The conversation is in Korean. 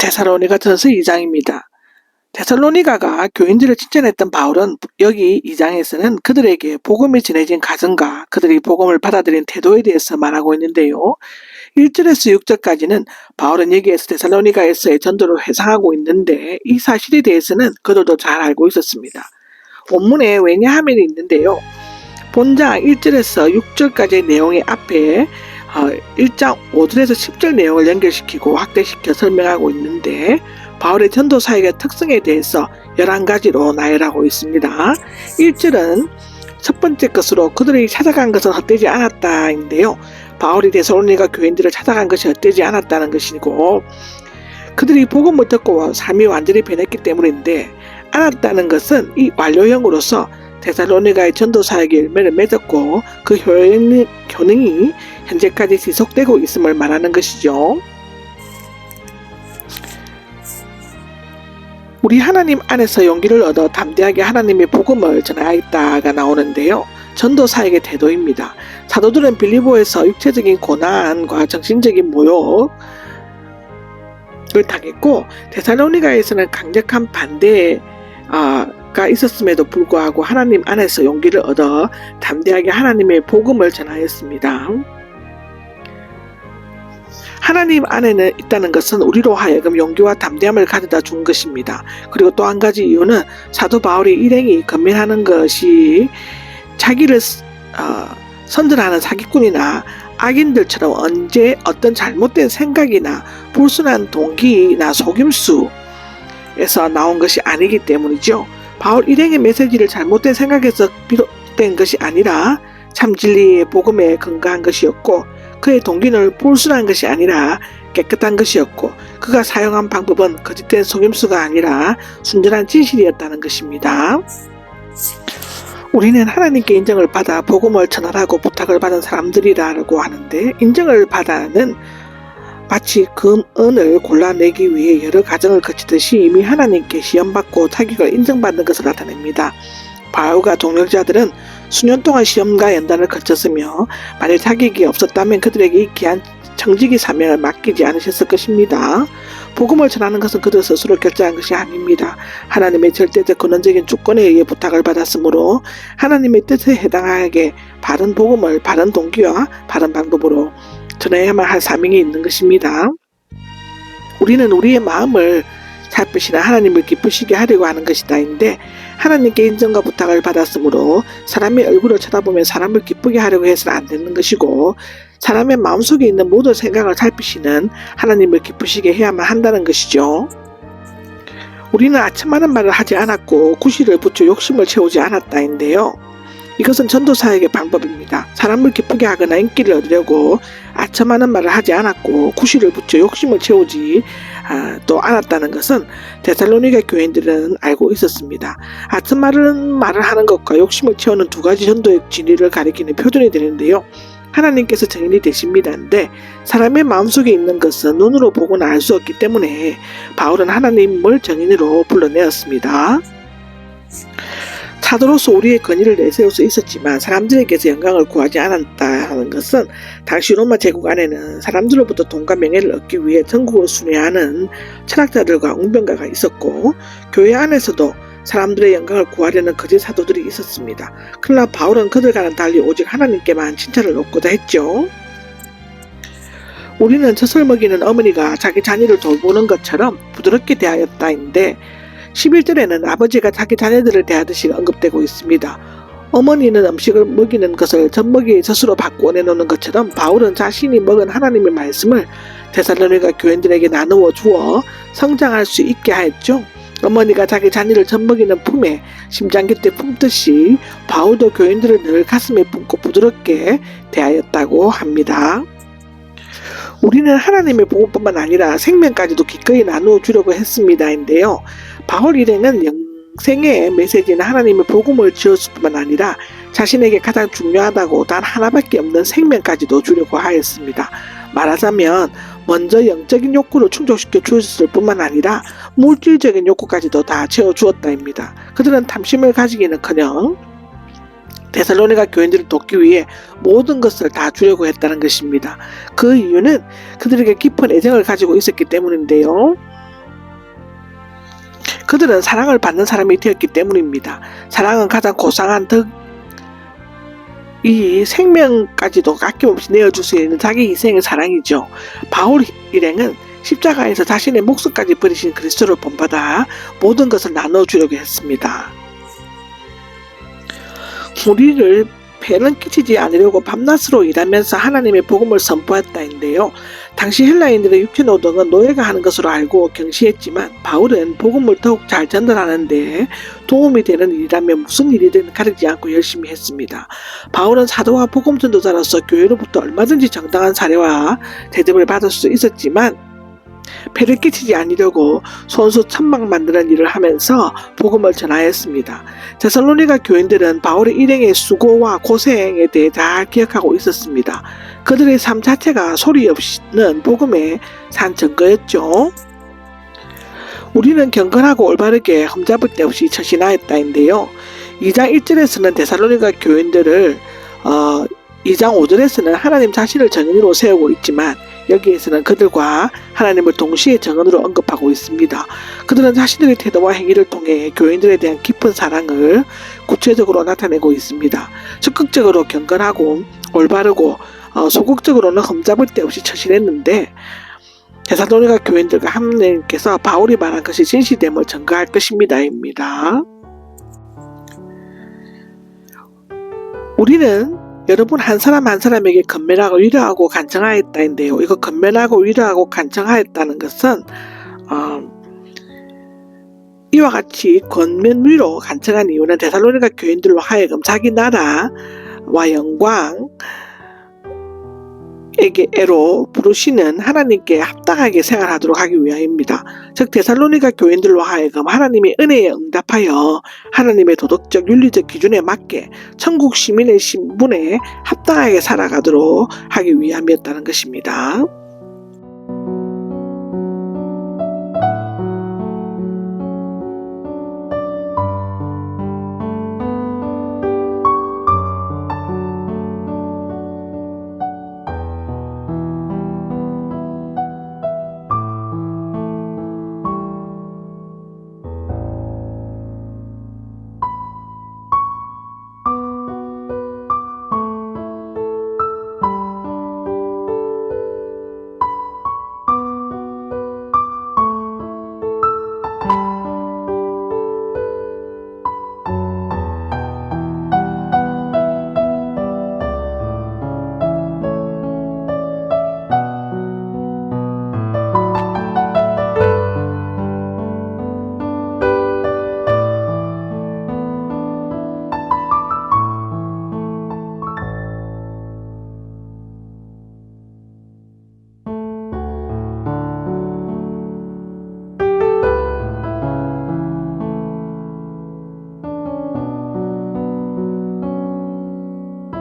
데살로니가 전서 2장입니다. 데살로니가가 교인들을 칭찬했던 바울은 여기 2장에서는 그들에게 복음이 전해진 가정과 그들이 복음을 받아들인 태도에 대해서 말하고 있는데요. 1절에서 6절까지는 바울은 여기에서 데살로니가에서의 전도를 회상하고 있는데 이 사실에 대해서는 그들도 잘 알고 있었습니다. 본문에 왜냐하면이 있는데요. 본장 1절에서 6절까지의 내용의 앞에 어, 1장 5절에서 10절 내용을 연결시키고 확대시켜 설명하고 있는데 바울의 전도 사역의 특성에 대해서 11가지로 나열하고 있습니다. 1절은 첫 번째 것으로 그들이 찾아간 것은 헛되지 않았다인데요. 바울이 데살로니가 교인들을 찾아간 것이 헛되지 않았다는 것이고 그들이 복음을 듣고 삶이 완전히 변했기 때문인데 않았다는 것은 이 완료형으로서 데살로니가의 전도 사역의 열매를 맺었고 그 효능, 효능이 현재까지 지속되고 있음을 말하는 것이죠. 우리 하나님 안에서 용기를 얻어 담대하게 하나님의 복음을 전하였다가 나오는데요. 전도 사역의 태도입니다. 사도들은 빌리보에서 육체적인 고난과 정신적인 모욕 을 당했고 데살로니가에서는 강력한 반대 가 있었음에도 불구하고 하나님 안에서 용기를 얻어 담대하게 하나님의 복음을 전하였습니다. 하나님 안에는 있다는 것은 우리로 하여금 용기와 담대함을 가져다 준 것입니다. 그리고 또 한 가지 이유는 사도 바울이 일행이 건면하는 것이 자기를 어, 선전하는 사기꾼이나 악인들처럼 언제 어떤 잘못된 생각이나 불순한 동기나 속임수에서 나온 것이 아니기 때문이죠. 바울 일행의 메시지를 잘못된 생각에서 비롯된 것이 아니라 참 진리의 복음에 근거한 것이었고 그의 동기는 불순한 것이 아니라 깨끗한 것이었고 그가 사용한 방법은 거짓된 속임수가 아니라 순전한 진실이었다는 것입니다. 우리는 하나님께 인정을 받아 복음을 전하라고 부탁을 받은 사람들이라고 하는데 인정을 받아는 마치 금 은을 골라내기 위해 여러 과정을 거치듯이 이미 하나님께 시험받고 타격을 인정받는 것을 나타냅니다. 바울과 동력자들은 수년 동안 시험과 연단을 거쳤으며 만일 타격이 없었다면 그들에게 이 귀한 정직의 사명을 맡기지 않으셨을 것입니다. 복음을 전하는 것은 그들 스스로 결정한 것이 아닙니다. 하나님의 절대적 근원적인 주권에 의해 부탁을 받았으므로 하나님의 뜻에 해당하게 바른 복음을 바른 동기와 바른 방법으로 전해야만 할 사명이 있는 것입니다. 우리는 우리의 마음을 살피시는 하나님을 기쁘시게 하려고 하는 것이다인데 하나님께 인정과 부탁을 받았으므로 사람의 얼굴을 쳐다보며 사람을 기쁘게 하려고 해서는 안 되는 것이고 사람의 마음속에 있는 모든 생각을 살피시는 하나님을 기쁘시게 해야만 한다는 것이죠. 우리는 아첨하는 말을 하지 않았고 구실을 붙여 욕심을 채우지 않았다인데요. 이것은 전도사에게 방법입니다. 사람을 기쁘게 하거나 인기를 얻으려고 아첨하는 말을 하지 않았고 구실을 붙여 욕심을 채우지 아, 또 않았다는 것은 데살로니가 교인들은 알고 있었습니다. 아첨하는 말을 하는 것과 욕심을 채우는 두 가지 전도의 진리를 가리키는 표준이 되는데요. 하나님께서 증인이 되십니다인데 사람의 마음속에 있는 것은 눈으로 보고는 알 수 없기 때문에 바울은 하나님을 증인으로 불러내었습니다. 사도로서 우리의 권위를 내세울 수 있었지만 사람들에게서 영광을 구하지 않았다는 것은 당시 로마 제국 안에는 사람들로부터 돈과 명예를 얻기 위해 전국을 순회하는 철학자들과 웅변가가 있었고 교회 안에서도 사람들의 영광을 구하려는 거짓 사도들이 있었습니다. 그러나 바울은 그들과는 달리 오직 하나님께만 칭찬을 얻고자 했죠. 우리는 젖을 먹이는 어머니가 자기 자녀를 돌보는 것처럼 부드럽게 대하였다인데 11절에는 아버지가 자기 자녀들을 대하듯이 언급되고 있습니다. 어머니는 음식을 먹이는 것을 젖먹이 젖으로 바꾸어 내놓는 것처럼 바울은 자신이 먹은 하나님의 말씀을 데살로니가 교인들에게 나누어 주어 성장할 수 있게 하였죠. 어머니가 자기 자녀를 젖먹이는 품에 심장 곁에 품듯이 바울도 교인들을 늘 가슴에 품고 부드럽게 대하였다고 합니다. 우리는 하나님의 복음뿐만 아니라 생명까지도 기꺼이 나누어 주려고 했습니다인데요. 바울 일행은 영생의 메시지는 하나님의 복음을 지었을 뿐만 아니라 자신에게 가장 중요하다고 단 하나밖에 없는 생명까지도 주려고 하였습니다. 말하자면 먼저 영적인 욕구를 충족시켜 주었을 뿐만 아니라 물질적인 욕구까지도 다 채워 주었다입니다. 그들은 탐심을 가지기는커녕 데살로니가 교인들을 돕기 위해 모든 것을 다 주려고 했다는 것입니다. 그 이유는 그들에게 깊은 애정을 가지고 있었기 때문인데요. 그들은 사랑을 받는 사람이 되었기 때문입니다. 사랑은 가장 고상한 덕, 이 생명까지도 아낌없이 내어줄 수 있는 자기 희생의 사랑이죠. 바울 일행은 십자가에서 자신의 목숨까지 버리신 그리스도를 본받아 모든 것을 나눠주려고 했습니다. 우리를 배는 끼치지 않으려고 밤낮으로 일하면서 하나님의 복음을 선포했다인데요. 당시 헬라인들의 육체 노동은 노예가 하는 것으로 알고 경시했지만 바울은 복음을 더욱 잘 전달하는데 도움이 되는 일이라면 무슨 일이든 가리지 않고 열심히 했습니다. 바울은 사도와 복음 전도자로서 교회로부터 얼마든지 정당한 사례와 대접을 받을 수 있었지만 배를 끼치지 않으려고 손수 천막 만드는 일을 하면서 복음을 전하였습니다. 데살로니가 교인들은 바울의 일행의 수고와 고생에 대해 잘 기억하고 있었습니다. 그들의 삶 자체가 소리 없이는 복음의 산 증거였죠. 우리는 경건하고 올바르게 흠잡을 데 없이 처신하였다인데요. 2장 1절에서는 데살로니가 교인들을 어, 2장 5절에서는 하나님 자신을 정인으로 세우고 있지만 여기에서는 그들과 하나님을 동시에 정언으로 언급하고 있습니다. 그들은 자신들의 태도와 행위를 통해 교인들에 대한 깊은 사랑을 구체적으로 나타내고 있습니다. 적극적으로 경건하고 올바르고 어, 소극적으로는 흠잡을 데 없이 처신했는데 대사도니가 교인들과 하나님께서 바울이 말한 것이 진실됨을 증거할 것입니다입니다. 우리는 여러분 한 사람 한 사람에게 건면하고 위로하고 간청하였다인데요. 이거 건면하고 위로하고 간청하였다는 것은 어, 이와 같이 권면 위로 간청한 이유는 데살로니가 교인들로 하여금 자기 나라와 영광 에게로 부르시는 하나님께 합당하게 생활하도록 하기 위함입니다. 즉 데살로니가 교인들로 하여금 하나님의 은혜에 응답하여 하나님의 도덕적 윤리적 기준에 맞게 천국 시민의 신분에 합당하게 살아가도록 하기 위함이었다는 것입니다.